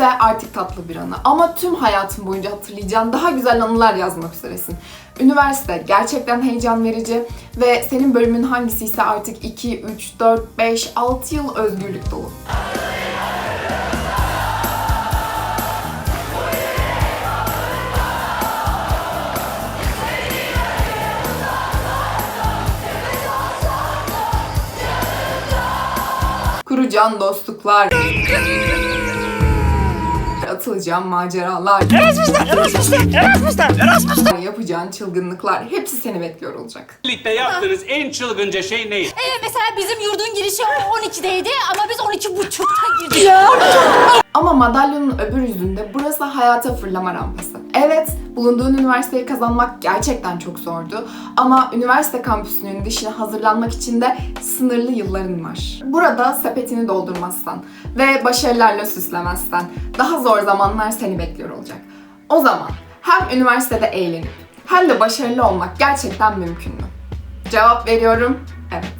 lise artık tatlı bir anı ama tüm hayatın boyunca hatırlayacağın daha güzel anılar yazmak üzeresin. Üniversite gerçekten heyecan verici ve senin bölümün hangisi ise artık 2, 3, 4, 5, 6 yıl özgürlük dolu. Kuracağın dostluklar. Atılacağın maceralar. Yapacağın çılgınlıklar. Hepsi seni bekliyor olacak. Birlikte yaptığınız en çılgınca şey neydi? Ee, mesela bizim yurdun girişi 12'deydi ama biz 12 buçukta girdik. Ama madalyonun öbür yüzünde burası hayata fırlama rampası. Evet, bulunduğun üniversiteyi kazanmak gerçekten çok zordu. Ama üniversite kampüsünün dışına hazırlanmak için de sınırlı yılların var. Burada sepetini doldurmazsan ve başarılarla süslemezsen daha zor zamanlar seni bekliyor olacak. O zaman hem üniversitede eğlenip hem de başarılı olmak gerçekten mümkün mü? Cevap veriyorum, evet.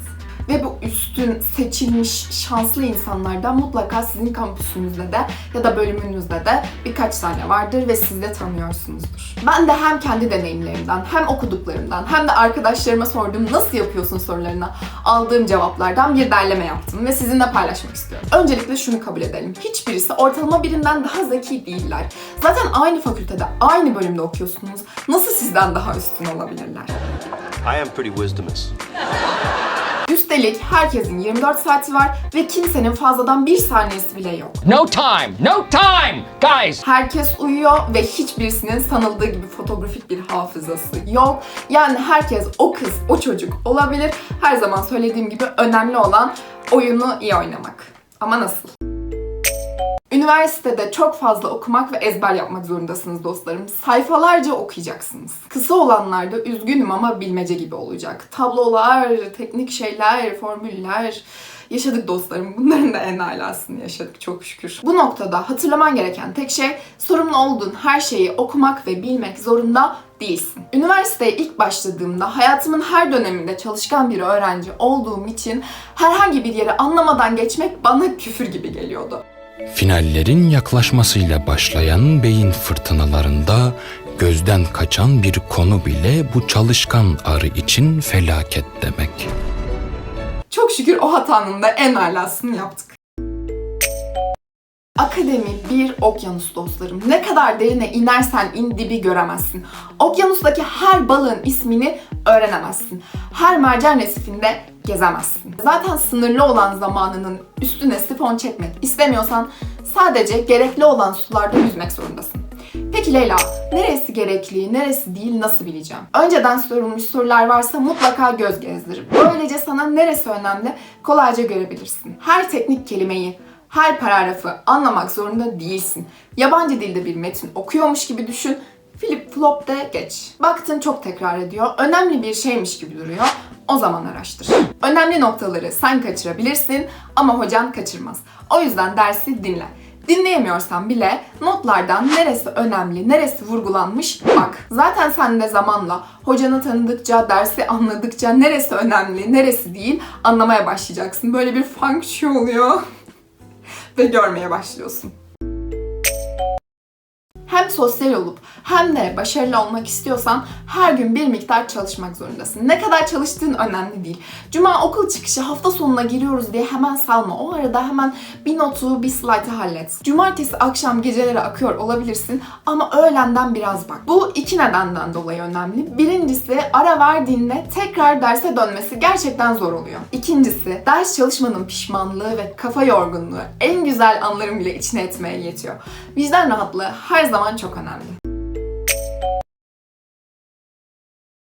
Ve bu üstün, seçilmiş, şanslı insanlardan mutlaka sizin kampüsünüzde de ya da bölümünüzde de birkaç tane vardır ve siz de tanıyorsunuzdur. Ben de hem kendi deneyimlerimden, hem okuduklarımdan, hem de arkadaşlarıma sorduğum nasıl yapıyorsun sorularına aldığım cevaplardan bir derleme yaptım ve sizinle paylaşmak istiyorum. Öncelikle şunu kabul edelim. Hiçbirisi ortalama birinden daha zeki değiller. Zaten aynı fakültede, aynı bölümde okuyorsunuz. Nasıl sizden daha üstün olabilirler? I am pretty wisdomous. Üstelik herkesin 24 saati var ve kimsenin fazladan bir saniyesi bile yok. No time! No time! Guys! Herkes uyuyor ve hiçbirisinin sanıldığı gibi fotoğrafik bir hafızası yok. Yani herkes o kız, o çocuk olabilir. Her zaman söylediğim gibi önemli olan oyunu iyi oynamak. Ama nasıl? Üniversitede çok fazla okumak ve ezber yapmak zorundasınız dostlarım. Sayfalarca okuyacaksınız. Kısa olanlarda üzgünüm ama bilmece gibi olacak. Tablolar, teknik şeyler, formüller yaşadık dostlarım. Bunların da en alasını yaşadık çok şükür. Bu noktada hatırlaman gereken tek şey sorumlu olduğun her şeyi okumak ve bilmek zorunda değilsin. Üniversiteye ilk başladığımda hayatımın her döneminde çalışkan bir öğrenci olduğum için herhangi bir yeri anlamadan geçmek bana küfür gibi geliyordu. Finallerin yaklaşmasıyla başlayan beyin fırtınalarında gözden kaçan bir konu bile bu çalışkan arı için felaket demek. Çok şükür o hatanın da en alasını yaptık. Akademi bir okyanus dostlarım. Ne kadar derine inersen in dibi göremezsin. Okyanustaki her balığın ismini öğrenemezsin. Her mercan resifinde gezemezsin. Zaten sınırlı olan zamanının üstüne sifon çekmek istemiyorsan sadece gerekli olan sularda yüzmek zorundasın. Peki Leyla, neresi gerekli, neresi değil nasıl bileceğim? Önceden sorulmuş sorular varsa mutlaka göz gezdir. Böylece sana neresi önemli kolayca görebilirsin. Her teknik kelimeyi, her paragrafı anlamak zorunda değilsin. Yabancı dilde bir metin okuyormuş gibi düşün, flip flop de geç. Baktın çok tekrar ediyor, önemli bir şeymiş gibi duruyor, o zaman araştır. Önemli noktaları sen kaçırabilirsin ama hocan kaçırmaz. O yüzden dersi dinle. Dinleyemiyorsan bile notlardan neresi önemli, neresi vurgulanmış bak. Zaten sen de zamanla hocanı tanıdıkça, dersi anladıkça neresi önemli, neresi değil anlamaya başlayacaksın. Böyle bir function oluyor ve görmeye başlıyorsun. Hem sosyal olup hem de başarılı olmak istiyorsan her gün bir miktar çalışmak zorundasın. Ne kadar çalıştığın önemli değil. Cuma okul çıkışı hafta sonuna giriyoruz diye hemen salma. O arada hemen bir notu, bir slaytı hallet. Cumartesi akşam gecelere akıyor olabilirsin ama öğlenden biraz bak. Bu iki nedenden dolayı önemli. Birincisi ara verdiğinde tekrar derse dönmesi gerçekten zor oluyor. İkincisi ders çalışmanın pişmanlığı ve kafa yorgunluğu en güzel anların bile içine etmeye yetiyor. Vicdan rahatlığı her zaman çok önemli.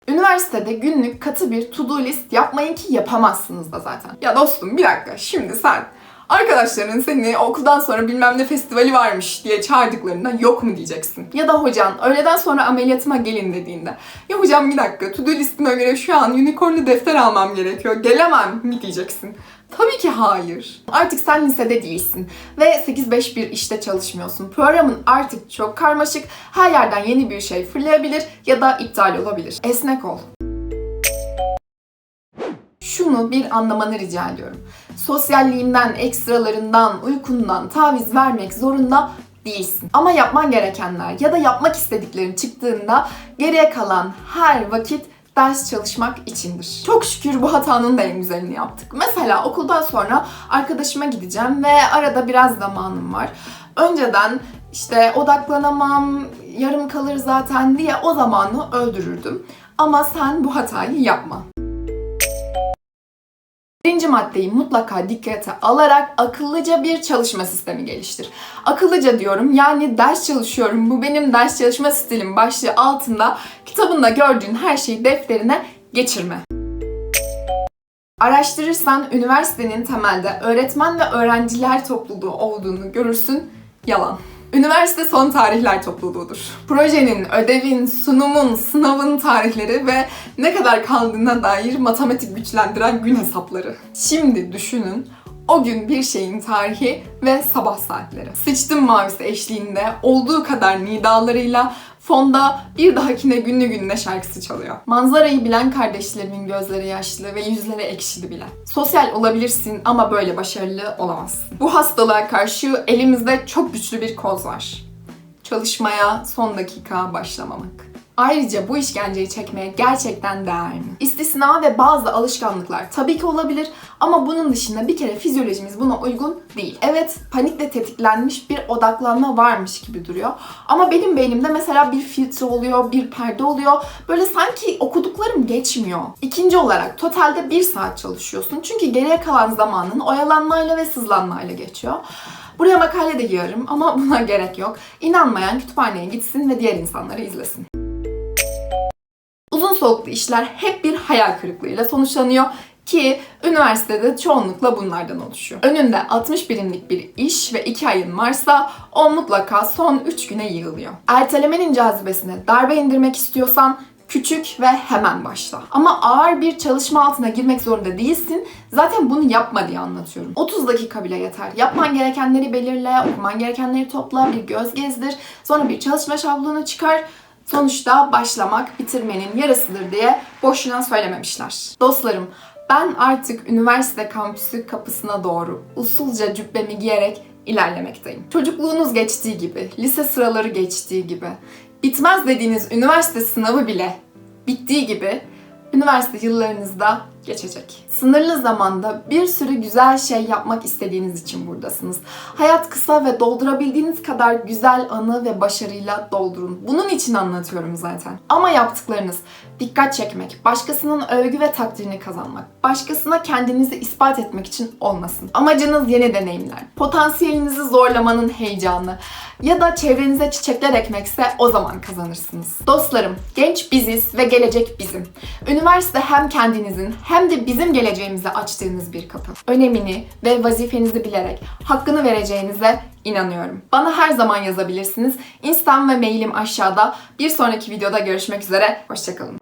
Üniversitede günlük katı bir to-do list yapmayın ki yapamazsınız da zaten. Ya dostum bir dakika şimdi sen arkadaşların seni okuldan sonra bilmem ne festivali varmış diye çağırdıklarında yok mu diyeceksin. Ya da hocan öğleden sonra ameliyatıma gelin dediğinde ya hocam bir dakika to-do listime göre şu an unicornlu defter almam gerekiyor gelemem mi diyeceksin. Tabii ki hayır. Artık sen lisede değilsin ve 8-5 bir işte çalışmıyorsun. Programın artık çok karmaşık, her yerden yeni bir şey fırlayabilir ya da iptal olabilir. Esnek ol. Şunu bir anlamanı rica ediyorum. Sosyalliğinden, ekstralarından, uykundan taviz vermek zorunda değilsin. Ama yapman gerekenler ya da yapmak istediklerin çıktığında geriye kalan her vakit ders çalışmak içindir. Çok şükür bu hatanın da en güzelini yaptık. Mesela okuldan sonra arkadaşıma gideceğim ve arada biraz zamanım var. Önceden işte odaklanamam, yarım kalır zaten diye o zamanı öldürürdüm. Ama sen bu hatayı yapma. Birinci maddeyi mutlaka dikkate alarak akıllıca bir çalışma sistemi geliştir. Akıllıca diyorum yani ders çalışıyorum bu benim ders çalışma stilim başlığı altında kitabında gördüğün her şeyi defterine geçirme. Araştırırsan üniversitenin temelde öğretmen ve öğrenciler topluluğu olduğunu görürsün. Yalan. Üniversite son tarihler topluluğudur. Projenin, ödevin, sunumun, sınavın tarihleri ve ne kadar kaldığına dair matematik güçlendiren gün hesapları. Şimdi düşünün o gün bir şeyin tarihi ve sabah saatleri. Sıçtım mavisi eşliğinde olduğu kadar nidalarıyla fonda bir dahakine günlü gününe şarkısı çalıyor. Manzarayı bilen kardeşlerimin gözleri yaşlı ve yüzleri ekşidi bile. Sosyal olabilirsin ama böyle başarılı olamazsın. Bu hastalığa karşı elimizde çok güçlü bir koz var. Çalışmaya son dakika başlamamak. Ayrıca bu işkenceyi çekmeye gerçekten değer mi? İstisna ve bazı alışkanlıklar tabii ki olabilir ama bunun dışında bir kere fizyolojimiz buna uygun değil. Evet panikle tetiklenmiş bir odaklanma varmış gibi duruyor ama benim beynimde mesela bir filtre oluyor, bir perde oluyor. Böyle sanki okuduklarım geçmiyor. İkinci olarak totalde bir saat çalışıyorsun çünkü geriye kalan zamanın oyalanmayla ve sızlanmayla geçiyor. Buraya makale de yarım ama buna gerek yok. İnanmayan kütüphaneye gitsin ve diğer insanları izlesin. Uzun soluklu işler hep bir hayal kırıklığıyla sonuçlanıyor ki üniversitede çoğunlukla bunlardan oluşuyor. Önünde 60 birimlik bir iş ve 2 ayın varsa o mutlaka son 3 güne yığılıyor. Ertelemenin cazibesine darbe indirmek istiyorsan küçük ve hemen başla. Ama ağır bir çalışma altına girmek zorunda değilsin. Zaten bunu yapma diye anlatıyorum. 30 dakika bile yeter. Yapman gerekenleri belirle, okuman gerekenleri topla, bir göz gezdir. Sonra bir çalışma şablonu çıkar. Sonuçta başlamak bitirmenin yarısıdır diye boşuna söylememişler. Dostlarım, ben artık üniversite kampüsü kapısına doğru usulca cübbemi giyerek ilerlemekteyim. Çocukluğunuz geçtiği gibi, lise sıraları geçtiği gibi, bitmez dediğiniz üniversite sınavı bile bittiği gibi üniversite yıllarınızda geçecek. Sınırlı zamanda bir sürü güzel şey yapmak istediğiniz için buradasınız. Hayat kısa ve doldurabildiğiniz kadar güzel anı ve başarıyla doldurun. Bunun için anlatıyorum zaten. Ama yaptıklarınız dikkat çekmek, başkasının övgü ve takdirini kazanmak, başkasına kendinizi ispat etmek için olmasın. Amacınız yeni deneyimler, potansiyelinizi zorlamanın heyecanı ya da çevrenize çiçekler ekmekse o zaman kazanırsınız. Dostlarım, genç biziz ve gelecek bizim. Üniversite hem kendinizin hem de bizim geleceğimize açtığınız bir kapı. Önemini ve vazifenizi bilerek hakkını vereceğinize inanıyorum. Bana her zaman yazabilirsiniz. Instam ve mailim aşağıda. Bir sonraki videoda görüşmek üzere. Hoşçakalın.